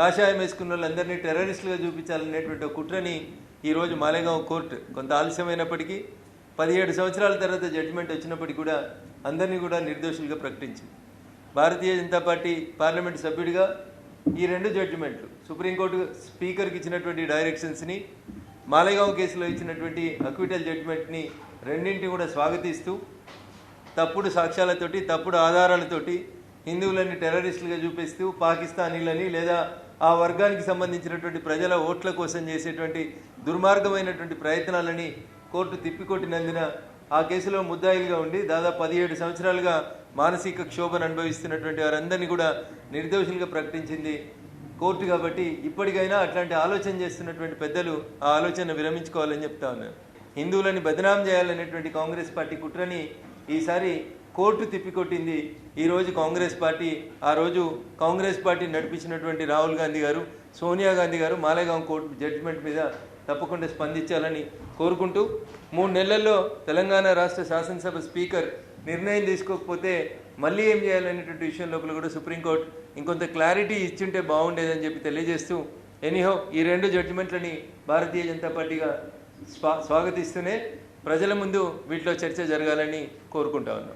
కాషాయం వేసుకున్న వాళ్ళందరినీ టెర్రరిస్టులుగా చూపించాలనేటువంటి కుట్రని ఈరోజు మాలేగాం కోర్టు కొంత ఆలస్యమైనప్పటికీ పదిహేడు సంవత్సరాల తర్వాత జడ్జిమెంట్ వచ్చినప్పటికీ కూడా అందరినీ కూడా నిర్దోషులుగా ప్రకటించింది. భారతీయ జనతా పార్టీ పార్లమెంట్ సభ్యుడిగా ఈ రెండు జడ్జిమెంట్లు సుప్రీంకోర్టు స్పీకర్కి ఇచ్చినటువంటి డైరెక్షన్స్ని మాలేగాం కేసులో ఇచ్చినటువంటి అక్విటల్ జడ్జిమెంట్ని రెండింటిని కూడా స్వాగతిస్తూ తప్పుడు సాక్ష్యాలతోటి తప్పుడు ఆధారాలతోటి హిందువులని టెర్రరిస్టులుగా చూపిస్తూ పాకిస్తానీలని లేదా ఆ వర్గానికి సంబంధించినటువంటి ప్రజల ఓట్ల కోసం చేసేటువంటి దుర్మార్గమైనటువంటి ప్రయత్నాలని కోర్టు తిప్పికొట్టినందున ఆ కేసులో ముద్దాయిలుగా ఉండి దాదాపు పదిహేడు సంవత్సరాలుగా మానసిక క్షోభను అనుభవిస్తున్నటువంటి వారందరినీ కూడా నిర్దోషులుగా ప్రకటించింది కోర్టు కాబట్టి ఇప్పటికైనా అట్లాంటి ఆలోచన చేస్తున్నటువంటి పెద్దలు ఆ ఆలోచన విరమించుకోవాలని చెప్తా ఉన్నారు. హిందువులని బదనాం చేయాలనేటువంటి కాంగ్రెస్ పార్టీ కుట్రని ఈసారి కోర్టు తిప్పికొట్టింది ఈరోజు కాంగ్రెస్ పార్టీ. ఆ రోజు కాంగ్రెస్ పార్టీ నడిపించినటువంటి రాహుల్ గాంధీ గారు సోనియా గాంధీ గారు మాలేగాం కోర్టు జడ్జిమెంట్ మీద తప్పకుండా స్పందించాలని కోరుకుంటూ మూడు నెలల్లో తెలంగాణ రాష్ట్ర శాసనసభ స్పీకర్ నిర్ణయం తీసుకోకపోతే మళ్ళీ ఏం చేయాలనేటువంటి విషయం లోపల కూడా సుప్రీంకోర్టు ఇంకొంత క్లారిటీ ఇచ్చింటే బాగుండేదని చెప్పి తెలియజేస్తూ ఎనీహో ఈ రెండు జడ్జిమెంట్లని భారతీయ జనతా పార్టీగా స్వా స్వాగతిస్తూనే ప్రజల ముందు వీటిలో చర్చ జరగాలని కోరుకుంటా ఉన్నాం.